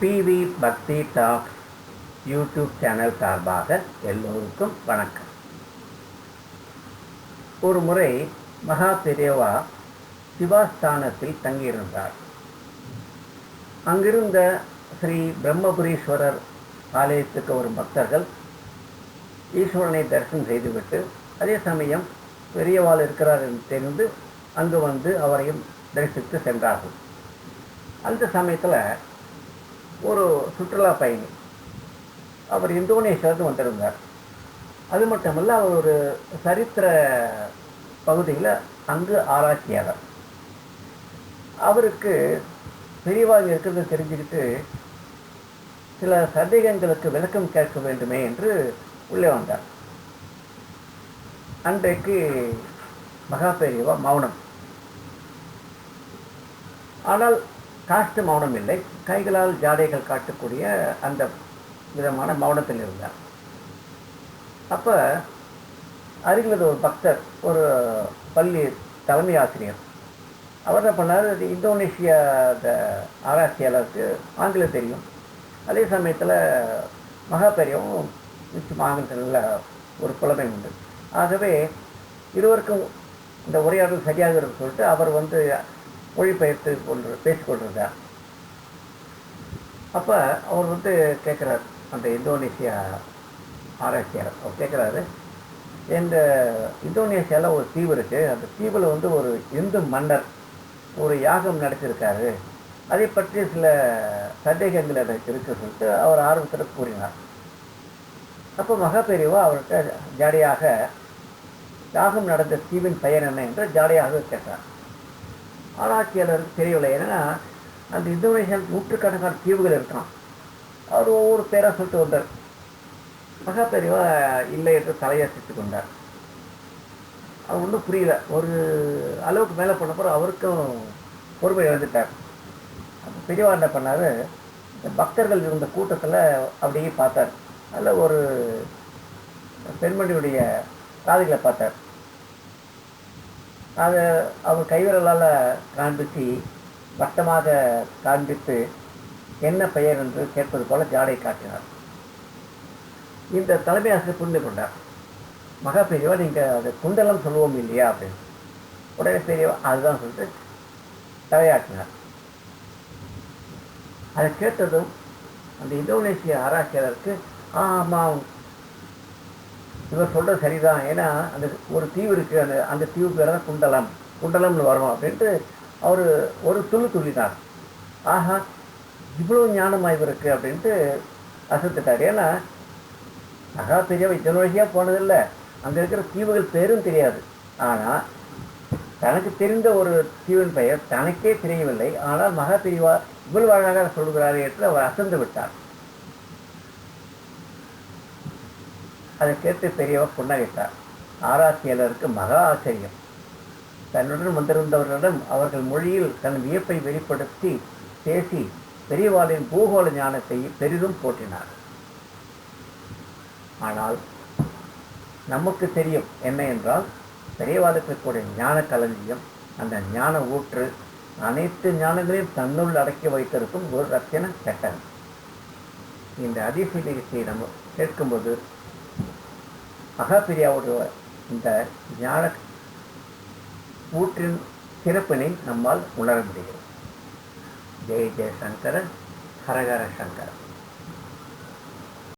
PV பக்தி talk YouTube channel சார்பாக எல்லோருக்கும் வணக்கம். ஒரு முறை மகா பெரியவா சிவாஸ்தானத்தில் தங்கியிருந்தார். அங்கிருந்த ஸ்ரீ பிரம்மபுரீஸ்வரர் ஆலயத்துக்கு வரும் பக்தர்கள் ஈஸ்வரனை தரிசனம் செய்துவிட்டு அதே சமயம் பெரியவாள் இருக்கிறார் என்று தெரிந்து அங்கு வந்து அவரையும் தரிசித்து சென்றார்கள். அந்த சமயத்தில் ஒரு சுற்றுலா பயணி. அவர் இந்தோனேஷியாவுக்கு வந்திருந்தார். அது மட்டுமல்ல அவர் ஒரு சரித்திர பகுதியில் அங்கு ஆராய்ச்சியாளர். அவருக்கு பெரியவாள் இருக்கிறத தெரிஞ்சுக்கிட்டு சில சந்தேகங்களுக்கு விளக்கம் கேட்க வேண்டுமே என்று உள்ளே வந்தார். அன்றைக்கு மகா பெரியவா மௌனம். ஆனால் காஷ்ட மௌனம் இல்லை. கைகளால் ஜாடைகள் காட்டக்கூடிய அந்த விதமான மௌனத்தில் இருந்தார். அப்போ அருகில் ஒரு பக்தர் ஒரு பள்ளி தலைமை ஆசிரியர் அவர் என்ன பண்ணார்? இந்தோனேஷியா ஆராய்ச்சியாளருக்கு ஆங்கிலம் தெரியும். அதே சமயத்தில் மகாபெரியவும் நிச்சயம் ஆங்கிலத்தில் நல்ல ஒரு புலமை உண்டு. ஆகவே இருவருக்கும் இந்த உரையாடல் சரியாக இருக்குன்னு சொல்லிட்டு அவர் வந்து மொழிபெயர்த்து கொண்டு பேசிக்கொண்டிருந்தார் அப்போ அவர் வந்து கேட்குறார் அந்த இந்தோனேஷியா ஆராய்ச்சியாளர். அவர் கேட்குறாரு இந்த இந்தோனேஷியாவில் ஒரு தீவு இருக்குது அந்த தீவில் வந்து ஒரு இந்து மன்னர் ஒரு யாகம் நடத்தியிருக்காரு அதை பற்றி சில சந்தேகங்கள் எனக்கு இருக்கு சொல்லிட்டு அவர் ஆரம்பத்தில் கூறினார். அப்போ மகாபெரிவா அவர்கிட்ட ஜாலியாக யாகம் நடந்த தீவின் பெயர் என்ன என்று ஜாலியாக கேட்டார். ஆராய்ச்சியாளருக்கு தெரியவில்லை. ஏன்னா அந்த இந்தோனேஷியாவில் நூற்றுக்கணக்கான தீவுகள் இருக்கான் அவர் ஒவ்வொரு பேராக சொல்லிட்டு வந்தார். மகாபெரிவா இல்லை என்று தலையசித்து கொண்டார். அவர் ஒன்றும் புரியல. ஒரு அளவுக்கு மேலே பண்ண பிறகு அவருக்கும் பொறுமை இழந்துட்டார். அப்போ பெரியவா என்ன பண்ணார்? இந்த பக்தர்கள் இருந்த கூட்டத்தில் அப்படியே பார்த்தார். அதில் ஒரு பெண்மணியுடைய காதுகளை பார்த்தார். அதை அவர் கைவிரலால் காண்பித்து வட்டமாக காண்பித்து என்ன பெயர் என்று கேட்பது போல ஜாடை காட்டினார். இந்த தலைமை ஆசிரியர் புரிந்து கொண்டார். மகா பெரியவா நீங்கள் அது குண்டலம் சொல்லுவோம் இல்லையா? அப்படின்னு. உடனே பெரியவா அதுதான் சொல்லிட்டு தலையாட்டினார். அதை கேட்டதும் அந்த இந்தோனேசிய ஆராய்ச்சியாளருக்கு ஆமாம் இவர் சொல்கிறது சரிதான். ஏன்னா அந்த ஒரு தீவு இருக்குது அந்த அந்த தீவு பேர் தான் குண்டலம். குண்டலம்னு வரும் அப்படின்ட்டு அவர் ஒரு துள்ளு துள்ளினார் ஆஹா இவ்வளோ ஞானமாக இவருக்கு அப்படின்ட்டு அசத்துட்டார் ஏன்னா மகா பெரியவ இத்தனை வழியாக போனதில்லை. அங்கே இருக்கிற தீவுகள் பேரும் தெரியாது. ஆனால் தனக்கு தெரிந்த ஒரு தீவின் பெயர் தனக்கே தெரியவில்லை. ஆனால் மகா பெரியவா இவ்வளவு அழகாக சொல்கிறார் என்று அவர் அசந்து விட்டார். அதை கேட்டு பெரியவா புன்னகைத்தார். ஆராய்ச்சியாளருக்கு மகா ஆச்சரியம். தன்னுடன் வந்திருந்தவர்களிடம் அவர்கள் மொழியில் தன் வியப்பை வெளிப்படுத்தி பேசி பெரியவாளின் பூகோள ஞானத்தை பெரிதும் போற்றினார். ஆனால் நமக்கு தெரியும் என்ன என்றால் பெரியவாளுக்கு கூடிய ஞான களஞ்சியம் அந்த ஞான ஊற்று அனைத்து ஞானங்களையும் தன்னுள் அடக்கி வைத்திருக்கும் ஒரு ரத்தின சட்டம் இந்த அதிசய நம்ம கேட்கும்போது மகாபிரியாவுடைய இந்த ஞான ஊற்றின் சிறப்பினை நம்மால் உணர முடிகிறது. ஜெய சங்கரன் ஹரஹர சங்கரன்.